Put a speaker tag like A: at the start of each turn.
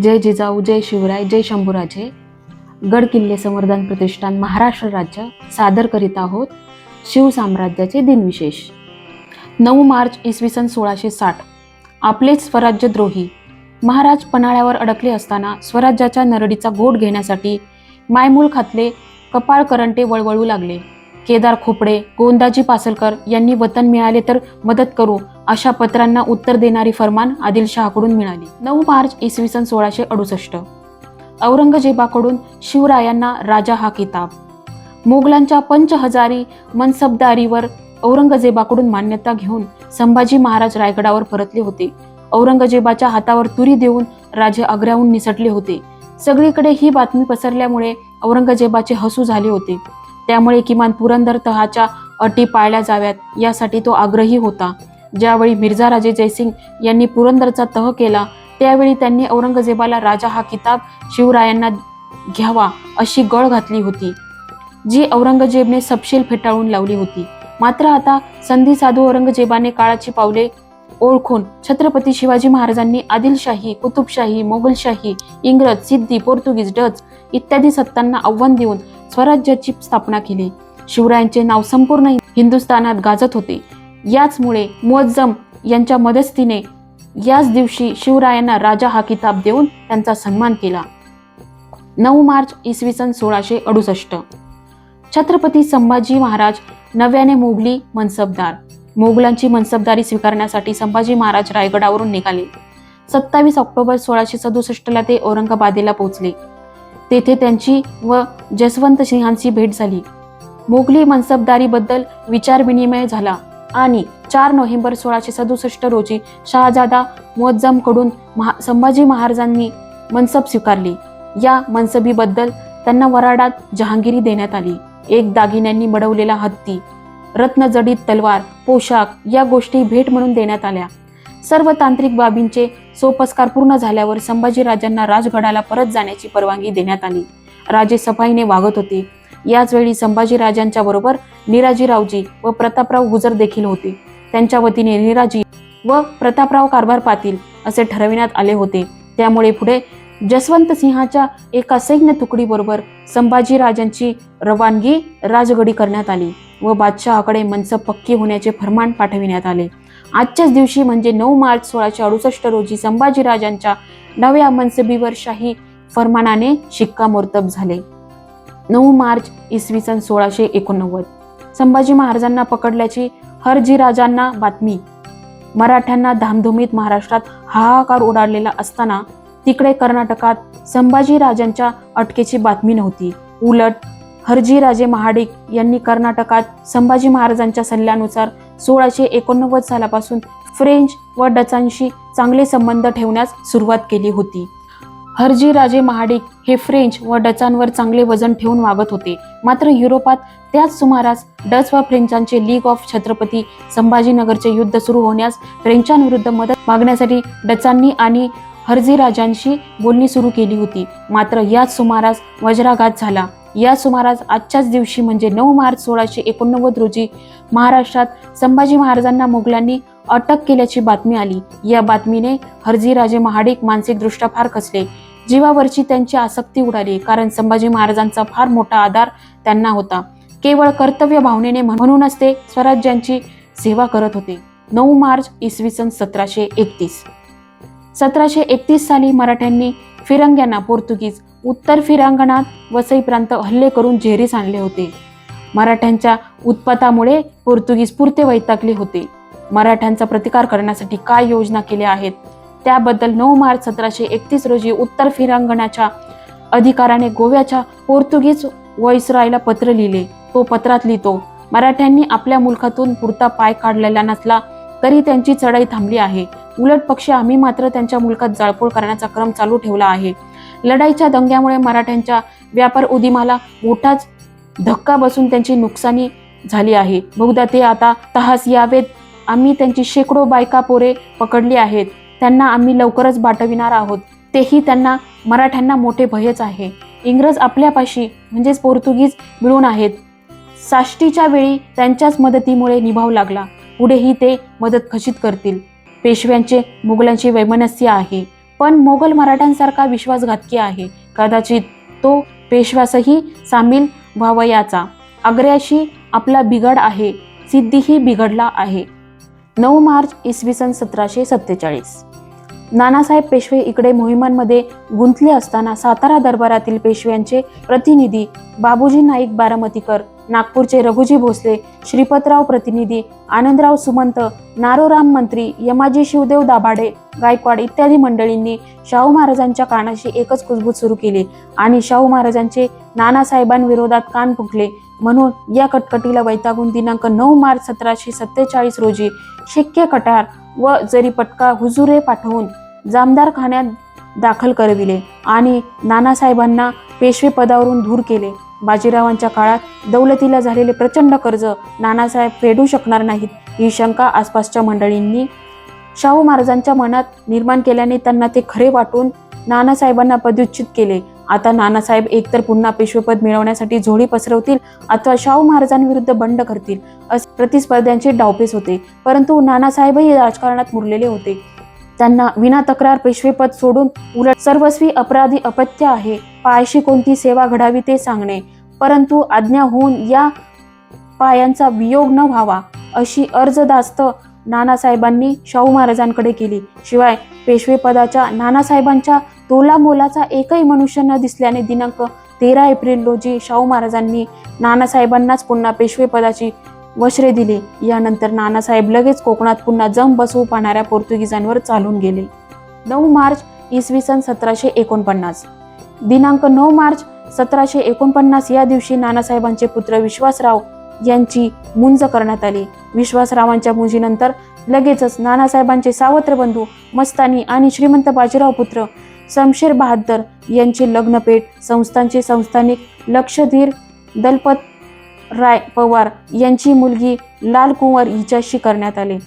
A: जय जिजाऊ जय शिवराय जय शंभूराजे. गड किल्ले संवर्धन प्रतिष्ठान महाराष्ट्र राज्य सादर करीत आहोत शिवसाम्राज्याचे दिनविशेष. नऊ मार्च इसवी सन सोळाशे साठ. आपलेच स्वराज्यद्रोही. महाराज पन्हाळ्यावर अडकले असताना स्वराज्याच्या नरडीचा घोट घेण्यासाठी मायमूल खातले कपाळ करंटे वळवळू लागले. केदार खोपडे गोंदाजी पासलकर यांनी वतन मिळाले तर मदत करू अशा पत्रांना उत्तर देणारी फरमान आदिलशहाकडून मिळाली. नऊ मार्च इसवी सन सोळाशे अडुसष्ट. औरंगजेबाकडून शिवरायांना राजा हा किताब. मोगलांच्या पंच हजारी मनसबदारीवर औरंगजेबाकडून मान्यता घेऊन संभाजी महाराज रायगडावर परतले होते. औरंगजेबाच्या हातावर तुरी देऊन राजे आग्र्याहून निसटले होते. सगळीकडे ही बातमी पसरल्यामुळे औरंगजेबाचे हसू झाले होते. त्यामुळे किमान पुरंदर तहाच्या अटी पाळल्या जाव्यात. यासाठी तो आग्रही होता. ज्यावेळी मिर्झा राजे जयसिंग यांनी पुरंदरचा तह केला त्यावेळी त्यांनी औरंगजेबाला राजा हा किताब शिवरायांना घ्यावा अशी गळ घातली होती जी औरंगजेबने सपशेल फेटाळून लावली होती. मात्र आता संधी साधू औरंगजेबाने काळाची पावले ओळखून छत्रपती शिवाजी महाराजांनी आदिलशाही कुतुबशाही मोगलशाही इंग्रज सिद्धी पोर्तुगीज डच इत्यादी सत्तांना आव्हान देऊन स्वराज्याची स्थापना केली. शिवरायांचे नाव संपूर्ण हिंदुस्थानात गाजत होते. याचमुळे मुअज्जम यांच्या मदस्तीने याच दिवशी शिवरायांना राजा हा किताब देऊन त्यांचा सन्मान केला. नऊ मार्च इसवी सन सोळाशे अडुसष्ट. छत्रपती संभाजी महाराज नव्याने मोगली मनसबदार. मोगलांची मनसबदारी स्वीकारण्यासाठी संभाजी महाराज रायगडावरून निघाले. सत्तावीस ऑक्टोबर सोळाशे सदुसष्टला ते औरंगाबादेला पोहोचले. तेथे त्यांची व जसवंत सिंहांची भेट झाली. मोगली मनसबदारीबद्दल विचारविनिमय झाला आणि चार नोव्हेंबर सोळाशे सदुसष्ट रोजी शहाजादा मुअज्जमकडून महा संभाजी महाराजांनी मनसब स्वीकारली. या मनसबीबद्दल त्यांना वराडात जहांगिरी देण्यात आली. एक दागिन्यांनी मडवलेला हत्ती रत्नजडित तलवार पोशाख या गोष्टी भेट म्हणून देण्यात आल्या. सर्व तांत्रिक बाबींचे सोपस्कार पूर्ण झाल्यावर संभाजीराजांना राजगडाला परत जाण्याची परवानगी देण्यात आली. राजे सफाईने वागत होते. याच वेळी संभाजीराजांच्या बरोबर निराजीरावजी व प्रतापराव गुजर देखील होते. त्यांच्या वतीने निराजी व प्रतापराव कारभार पातील असे ठरविण्यात आले होते. त्यामुळे पुढे जसवंत सिंहाच्या एका सैन्य तुकडीबरोबर संभाजीराजांची रवानगी राजगडी करण्यात आली. व बादशहाकडे मनसब पक्की होण्याचे फरमान पाठविण्यात आले. आजच्याच दिवशी म्हणजे नऊ मार्च सोळाशे अडुसष्ट रोजी संभाजीराजांच्या नव्या मनसबीवर शाही फरमानाने शिक्कामोर्तब झाले. नऊ मार्च इसवी सन सोळाशे एकोणनव्वद. संभाजी महाराजांना पकडल्याची हरजीराजांना बातमी. मराठ्यांना धामधुमीत महाराष्ट्रात हाहाकार उडालेला असताना तिकडे कर्नाटकात संभाजीराजांच्या अटकेची बातमी नव्हती. उलट हरजीराजे महाडिक यांनी कर्नाटकात संभाजी महाराजांच्या सल्ल्यानुसार सोळाशे एकोणनव्वद सालापासून फ्रेंच व डचांशी चांगले संबंध ठेवण्यास सुरुवात केली होती. हरजीराजे महाडिक हे फ्रेंच व डचांवर चांगले वजन ठेवून वागत होते. मात्र युरोपात त्याच सुमारास डच व फ्रेंचांचे लीग ऑफ छत्रपती संभाजीनगरचे युद्ध सुरू होण्यास फ्रेंचांविरुद्ध मदत मागण्यासाठी डचांनी आणि हरजीराजांशी बोलणी सुरू केली होती. मात्र याच सुमारास वज्राघात झाला. या सुमारास आजच्याच दिवशी म्हणजे नऊ मार्च सोळाशे एकोणनव्वद रोजी महाराष्ट्रात संभाजी महाराजांना मुघलांनी अटक केल्याची बातमी आली. या बातमीने हरजीराजे महाडिक मानसिकदृष्ट्या फार खचले. जीवावरची त्यांची आसक्ती उडाली कारण संभाजी महाराजांचा फार मोठा आधार त्यांना होता. केवळ कर्तव्य भावनेने म्हणूनच ते स्वराज्यांची सेवा करत होते. नऊ मार्च इसवी सन सतराशे एकतीस. सतराशे एकतीस साली मराठ्यांनी फिरंग्यांना पोर्तुगीज उत्तर फिरांगणात वसई प्रांत हल्ले करून जेरीस आणले होते. मराठ्यांच्या उत्पातामुळे पोर्तुगीज पुरते वैतागले होते. मराठ्यांचा प्रतिकार करण्यासाठी काय योजना केल्या आहेत? त्याबद्दल नऊ मार्च सतराशे एकतीस रोजी उत्तर फिरांगणाच्या अधिकाराने गोव्याच्या पोर्तुगीज वॉइसरायला पत्र लिहिले. तो पत्रात लिहितो मराठ्यांनी आपल्या मुलखातून पुरता पाय काढलेला नसला तरी त्यांची चढाई थांबली आहे. उलट पक्षी आम्ही मात्र त्यांच्या मुलखात जाळपोळ करण्याचा क्रम चालू ठेवला आहे. लढाईच्या दंग्यामुळे मराठ्यांच्या व्यापार उदिमाला मोठाच धक्का बसून त्यांची नुकसानी झाली आहे. बहुधा ते आता तहास यावेत. आम्ही त्यांची शेकडो बायका पोरे पकडली आहेत. त्यांना आम्ही लवकरच बाटविणार आहोत. तेही त्यांना मराठ्यांना मोठे भयच आहे. इंग्रज आपल्यापाशी म्हणजेच पोर्तुगीज मिळून आहेत. साष्टीच्या वेळी त्यांच्याच मदतीमुळे निभाव लागला. पुढेही ते मदत खचित करतील. पेशव्यांचे मुघलांचे वैमनस्य आहे. पण मोगल मराठ्यांसारखा विश्वासघातकी आहे. कदाचित तो पेशवासही सामील व्हावयाचा. आग्र्याशी आपला बिघड आहे सिद्धीही बिघडला आहे. नऊ मार्च इसवी सन सतराशे सत्तेचाळीस. नानासाहेब पेशवे इकडे मोहिमांमध्ये गुंतले असताना सातारा दरबारातील पेशव्यांचे प्रतिनिधी बाबूजी नाईक बारामतीकर नागपूरचे रघुजी भोसले श्रीपतराव प्रतिनिधी आनंदराव सुमंत नारोराम मंत्री यमाजी शिवदेव दाभाडे गायकवाड इत्यादी मंडळींनी शाहू महाराजांच्या कानाशी एकच कुजबूज सुरू केली आणि शाहू महाराजांचे नानासाहेबांविरोधात कान फुकले. म्हणून या कटकटीला वैतागून दिनांक नऊ मार्च सतराशे सत्तेचाळीस रोजी शिक्के कटार व जरी पटका हुजुरे पाठवून जामदार खाण्यात दाखल करविले आणि नानासाहेबांना पेशवे पदावरून दूर केले. बाजीरावांच्या काळात दौलतीला झालेले प्रचंड कर्ज नानासाहेब फेडू शकणार नाहीत ही शंका आसपासच्या मंडळींनी शाहू महाराजांच्या मनात निर्माण केल्याने त्यांना ते खरे वाटून नानासाहेबांना पदच्युत केले. आता नानासाहेब एकतर पुन्हा पेशवेपद मिळवण्यासाठी झोळी पसरवतील अथवा शाहू महाराजांविरुद्ध बंड करतील असे प्रतिस्पर्ध्यांचे डावपेच होते. परंतु नानासाहेबही राजकारणात मुरलेले होते. त्यांना विना तक्रार पेशवेपद सोडून उलट सर्वस्वी अपराधी अपत्य आहे. पायाशी कोणती सेवा घडावी ते सांगणे. परंतु आज्ञा होऊन या पायांचा वियोग न व्हावा अशी अर्जदास्त नानासाहेबांनी शाहू महाराजांकडे केली. शिवाय पेशवेपदाच्या नानासाहेबांच्या तोला मोलाचा एकही मनुष्य न दिसल्याने दिनांक तेरा एप्रिल रोजी शाहू महाराजांनी नानासाहेबांनाच पुन्हा पेशवेपदाची वस्त्रे दिली. यानंतर नानासाहेब लगेच कोकणात पुन्हा जम बसवू पाहणाऱ्या पोर्तुगीजांवर चालून गेले. नऊ मार्च इसवी सन सतराशे एकोणपन्नास. दिनांक नऊ मार्च सतराशे एकोणपन्नास या दिवशी नानासाहेबांचे पुत्र विश्वासराव यांची मुंज करण्यात आली. विश्वासरावांच्या मुंजीनंतर लगेचच नानासाहेबांचे सावत्र बंधू मस्तानी आणि श्रीमंत बाजीराव पुत्र शमशेर बहादर यांचे लग्नपेठ संस्थांचे संस्थानिक लक्षधीर दलपत राय पवार यांची मुलगी लाल कुंवर हिच्याशी करण्यात आले.